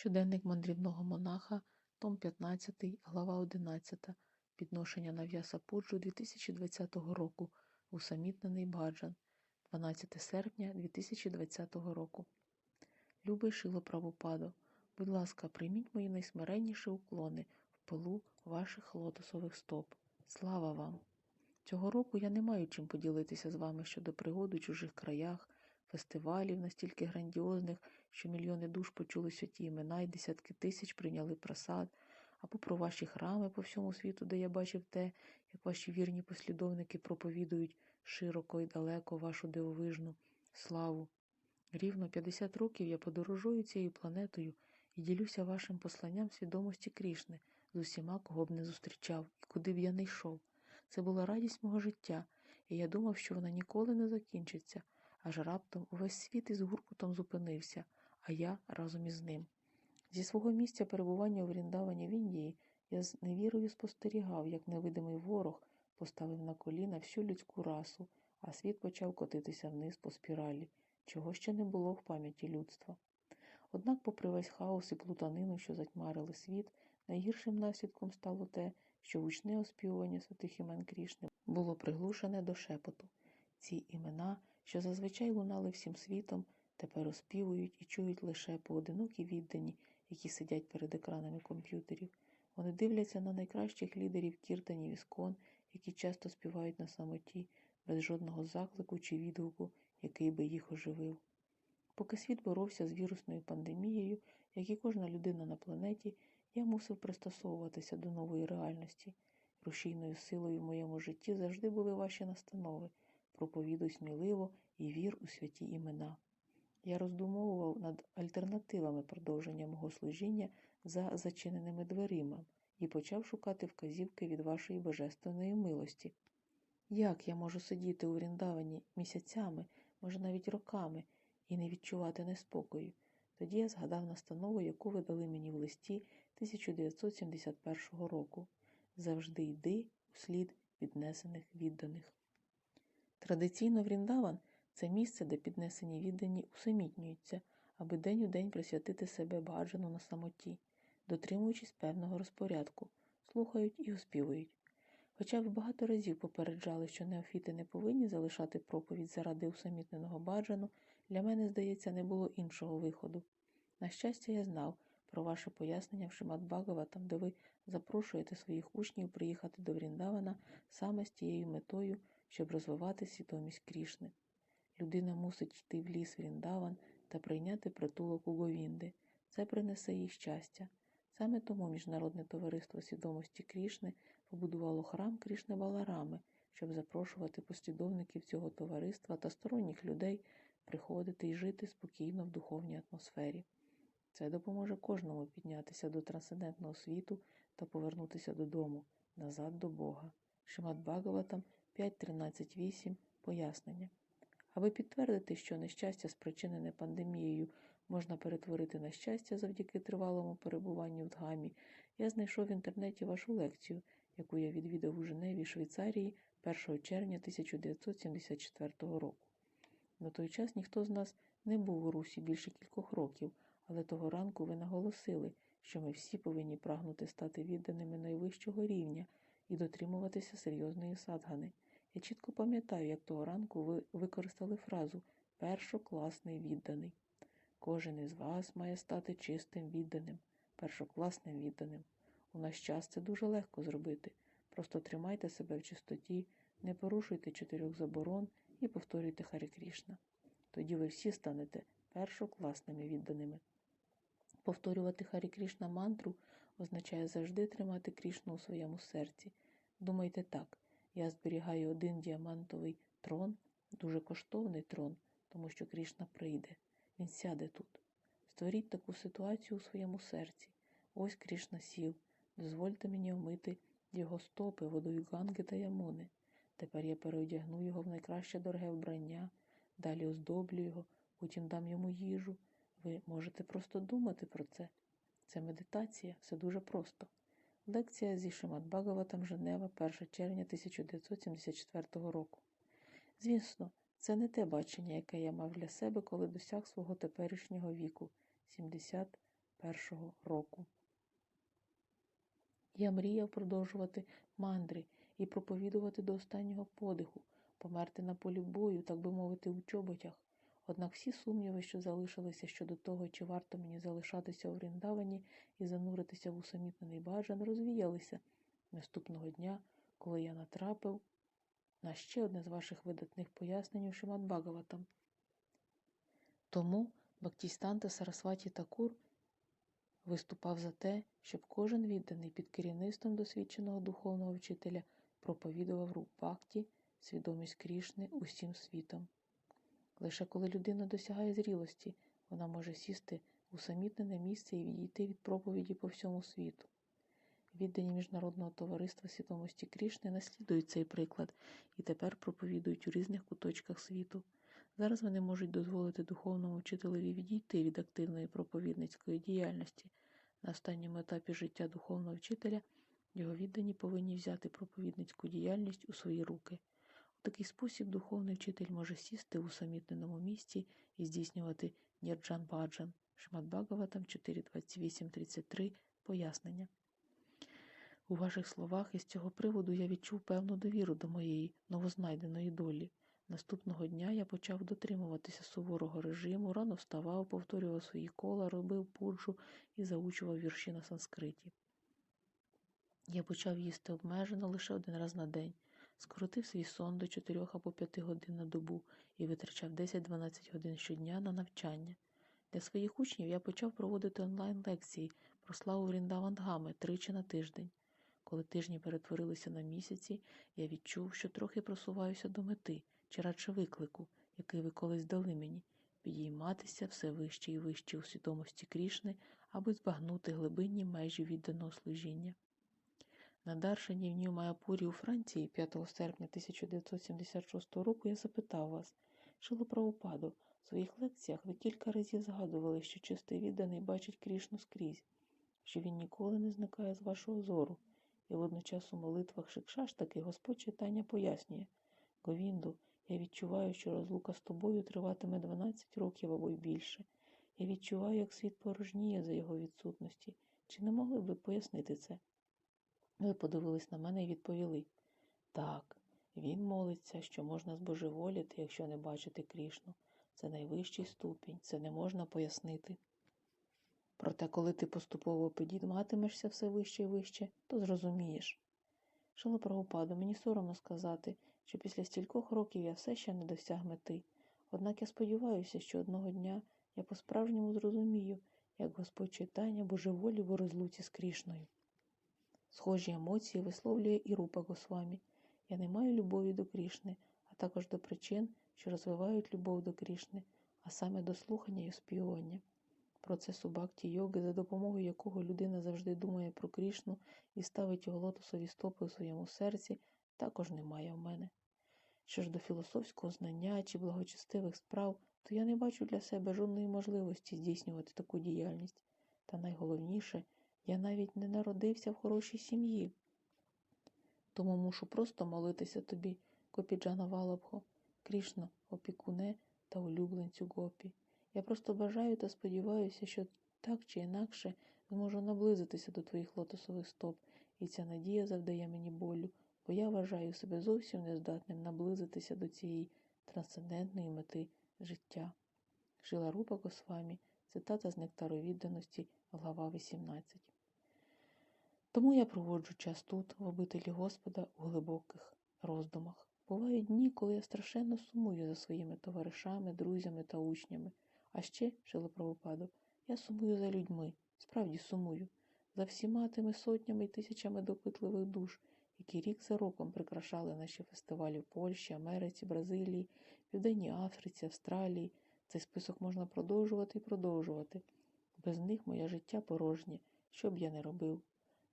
Щоденник мандрівного монаха, том 15, глава 11. Підношення нав'яса Пуджу 2020 року. Усамітнений Баджан. 12 серпня 2020 року. Любий Шило Правопадо, будь ласка, прийміть мої найсмиренніші уклони в пилу ваших лотосових стоп. Слава вам! Цього року я не маю чим поділитися з вами щодо пригод у чужих краях, фестивалів настільки грандіозних, що мільйони душ почули святі імена і десятки тисяч прийняли просад, або про ваші храми по всьому світу, де я бачив те, як ваші вірні послідовники проповідують широко і далеко вашу дивовижну славу. Рівно 50 років я подорожую цією планетою і ділюся вашим посланням свідомості Крішни з усіма, кого б не зустрічав і куди б я не йшов. Це була радість мого життя, і я думав, що вона ніколи не закінчиться, аж раптом увесь світ із гуркутом зупинився, а я разом із ним. Зі свого місця перебування у Вріндавані в Індії я з невірою спостерігав, як невидимий ворог поставив на коліна всю людську расу, а світ почав котитися вниз по спіралі, чого ще не було в пам'яті людства. Однак, попри весь хаос і плутанину, що затьмарили світ, найгіршим наслідком стало те, що гучне оспівування святих імен Крішни було приглушене до шепоту. Ці імена, що зазвичай лунали всім світом, тепер оспівують і чують лише поодинокі віддані, які сидять перед екранами комп'ютерів. Вони дивляться на найкращих лідерів кіртанів іскон, які часто співають на самоті, без жодного заклику чи відгуку, який би їх оживив. Поки світ боровся з вірусною пандемією, як і кожна людина на планеті, я мусив пристосовуватися до нової реальності. Рушійною силою в моєму житті завжди були ваші настанови проповідуй сміливо і вір у святі імена. Я роздумовував над альтернативами продовження мого служіння за зачиненими дверима і почав шукати вказівки від вашої божественної милості. Як я можу сидіти у Вріндавані місяцями, може навіть роками, і не відчувати неспокою? Тоді я згадав настанову, яку ви дали мені в листі 1971 року завжди йди у слід піднесених відданих. Традиційно Вріндаван це місце, де піднесені віддані усамітнюються, аби день у день присвятити себе баджану на самоті, дотримуючись певного розпорядку, слухають і оспівують. Хоча ви багато разів попереджали, що неофіти не повинні залишати проповідь заради усамітненого баджану, для мене, здається, не було іншого виходу. На щастя, я знав про ваше пояснення в Шимат Багаватам, де ви запрошуєте своїх учнів приїхати до Вріндавана саме з тією метою, щоб розвивати свідомість Крішни. Людина мусить йти в ліс Вріндаван та прийняти притулок у Говінди. Це принесе їй щастя. Саме тому Міжнародне товариство свідомості Крішни побудувало храм Крішни Баларами, щоб запрошувати послідовників цього товариства та сторонніх людей приходити і жити спокійно в духовній атмосфері. Це допоможе кожному піднятися до трансцендентного світу та повернутися додому, назад до Бога. Шимат Бхагаватам 5.13.8 Пояснення. Аби підтвердити, що нещастя, спричинене пандемією, можна перетворити на щастя завдяки тривалому перебуванню в Дгамі, я знайшов в інтернеті вашу лекцію, яку я відвідав у Женеві, Швейцарії 1 червня 1974 року. На той час ніхто з нас не був у Русі більше кількох років, але того ранку ви наголосили, що ми всі повинні прагнути стати відданими найвищого рівня і дотримуватися серйозної садгани. Я чітко пам'ятаю, як того ранку ви використали фразу першокласний відданий. Кожен із вас має стати чистим відданим, першокласним відданим. У наш час це дуже легко зробити. Просто тримайте себе в чистоті, не порушуйте чотирьох заборон і повторюйте Харі Крішна. Тоді ви всі станете першокласними відданими. Повторювати Харі Крішна мантру означає завжди тримати Крішну у своєму серці. Думайте так, я зберігаю один діамантовий трон, дуже коштовний трон, тому що Крішна прийде, він сяде тут. Створіть таку ситуацію у своєму серці. Ось Крішна сів. Дозвольте мені вмити його стопи водою Ганги та Ямони. Тепер я переодягну його в найкраще дороге вбрання, далі оздоблю його, потім дам йому їжу. Ви можете просто думати про це. Це медитація, все дуже просто. Лекція зі Шимат Багаватам Женева 1 червня 1974 року. Звісно, це не те бачення, яке я мав для себе, коли досяг свого теперішнього віку 70 2001 року. Я мріяв продовжувати мандри і проповідувати до останнього подиху, померти на полі бою, так би мовити, у чоботях. Однак всі сумніви, що залишилися щодо того, чи варто мені залишатися у Вріндавані і зануритися в усамітнений баджан, розвіялися наступного дня, коли я натрапив на ще одне з ваших видатних пояснень у Шимат Бхагаватам. Тому Бактістанта Сарасваті Такур виступав за те, щоб кожен відданий під керівництвом досвідченого духовного вчителя проповідував рух бхакті, свідомість Крішни усім світом. Лише коли людина досягає зрілості, вона може сісти в усамітнене місце і відійти від проповіді по всьому світу. Віддані Міжнародного товариства свідомості Крішни наслідують цей приклад і тепер проповідують у різних куточках світу. Зараз вони можуть дозволити духовному вчителеві відійти від активної проповідницької діяльності. На останньому етапі життя духовного вчителя його віддані повинні взяти проповідницьку діяльність у свої руки. У такий спосіб духовний вчитель може сісти в усамітненому місці і здійснювати Нірджан Баджан, Шмат Бхагаватам 4.28.33 пояснення. У ваших словах із цього приводу я відчув певну довіру до моєї новознайденої долі. Наступного дня я почав дотримуватися суворого режиму, рано вставав, повторював свої кола, робив пуджу і заучував вірші на санскриті. Я почав їсти обмежено лише один раз на день, скоротив свій сон до 4 або 5 годин на добу і витрачав 10-12 годин щодня на навчання. Для своїх учнів я почав проводити онлайн-лекції про славу Ріндавандгами тричі на тиждень. Коли тижні перетворилися на місяці, я відчув, що трохи просуваюся до мети, чи радше виклику, який ви колись дали мені, підійматися все вище і вище у свідомості Крішни, аби збагнути глибинні межі відданого служіння. На Даршані в Нью-Майапурі у Франції 5 серпня 1976 року я запитав вас, Шило Правопаду, в своїх лекціях ви кілька разів згадували, що чистий відданий бачить Крішну скрізь, що він ніколи не зникає з вашого зору, і водночас у молитвах Шикшаштаки Господь читання пояснює Говінду, я відчуваю, що розлука з тобою триватиме 12 років або й більше. Я відчуваю, як світ порожніє за його відсутності. Чи не могли б ви пояснити це? Ви подивились на мене і відповіли так, він молиться, що можна збожеволіти, якщо не бачити Крішну. Це найвищий ступінь, це не можна пояснити. Проте, коли ти поступово підійматимешся все вище і вище, то зрозумієш. Шило Прабхупаду, мені соромно сказати, що після стількох років я все ще не досяг мети. Однак я сподіваюся, що одного дня я по-справжньому зрозумію, як Господь читання божеволів у розлуці з Крішною. Схожі емоції висловлює і Рупа Госвамі. Я не маю любові до Крішни, а також до причин, що розвивають любов до Крішни, а саме до слухання і оспівування. Процесу бхакті йоги, за допомогою якого людина завжди думає про Крішну і ставить його лотосові стопи у своєму серці, також немає в мене. Що ж до філософського знання чи благочестивих справ, то я не бачу для себе жодної можливості здійснювати таку діяльність. Та найголовніше, я навіть не народився в хорошій сім'ї. Тому мушу просто молитися тобі, Копіджана Валабхо, Крішна, опікуне та улюбленцю Гопі. Я просто бажаю та сподіваюся, що так чи інакше зможу наблизитися до твоїх лотосових стоп, і ця надія завдає мені болю, бо я вважаю себе зовсім нездатним наблизитися до цієї трансцендентної мети життя. Жила Рупа Госвамі, цитата з нектару відданості, глава 18. Тому я проводжу час тут, в обителі Господа, у глибоких роздумах. Бувають дні, коли я страшенно сумую за своїми товаришами, друзями та учнями. А ще, жило правопаду, я сумую за людьми, справді сумую, за всіма тими сотнями й тисячами допитливих душ, які рік за роком прикрашали наші фестивалі в Польщі, Америці, Бразилії, Південній Африці, Австралії. Цей список можна продовжувати і продовжувати. Без них моє життя порожнє, що б я не робив.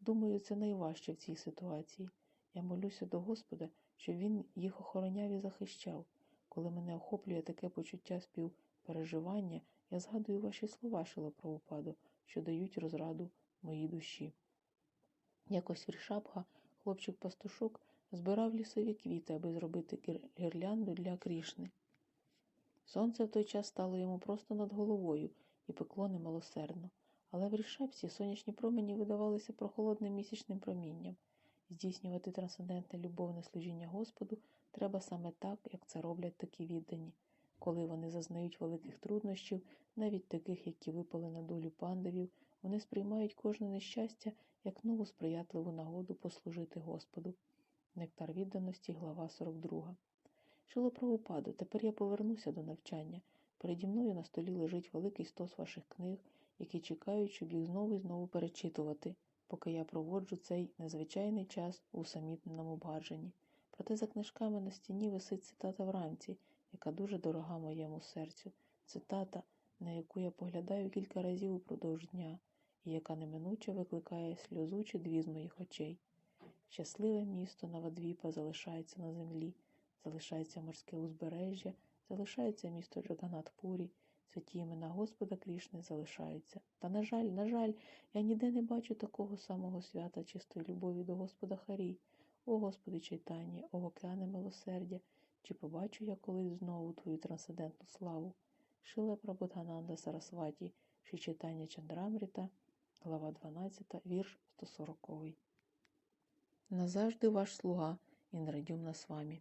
Думаю, це найважче в цій ситуації. Я молюся до Господа, щоб він їх охороняв і захищав. Коли мене охоплює таке почуття співпереживання, я згадую ваші слова, Шило Правопаду, що дають розраду моїй душі. Якось в Рішабха хлопчик-пастушок збирав лісові квіти, аби зробити гірлянду для Крішни. Сонце в той час стало йому просто над головою і пекло немилосердно, Але в Рішепсі сонячні промені видавалися прохолодним місячним промінням. Здійснювати трансцендентне любовне служіння Господу треба саме так, як це роблять такі віддані, коли вони зазнають великих труднощів, навіть таких, які випали на долю пандавів, вони сприймають кожне нещастя як нову сприятливу нагоду послужити Господу. Нектар відданості, глава 42. Шило Прабхупадо, тепер я повернуся до навчання. Переді мною на столі лежить великий стос ваших книг, які чекають, щоб їх знову і знову перечитувати, поки я проводжу цей незвичайний час у усамітненому баджанні. Проте за книжками на стіні висить цитата вранці, яка дуже дорога моєму серцю, цитата, на яку я поглядаю кілька разів упродовж дня, і яка неминуче викликає сльозу чи дві з моїх очей. Щасливе місто Навадвіпа залишається на землі, залишається морське узбережжя, залишається місто Джаганатпурі, святі імена Господа Крішни залишаються. Та, на жаль, на жаль, я ніде не бачу такого самого свята чистої любові до Господа Харі. О Господи Чайтані, о океане милосердя, чи побачу я колись знову твою трансцендентну славу? Шила Прабодгананда Сарасваті, Шичитання Чандрамріта, глава 12, вірш 140. Назавжди ваш слуга Індрадюмна з вами.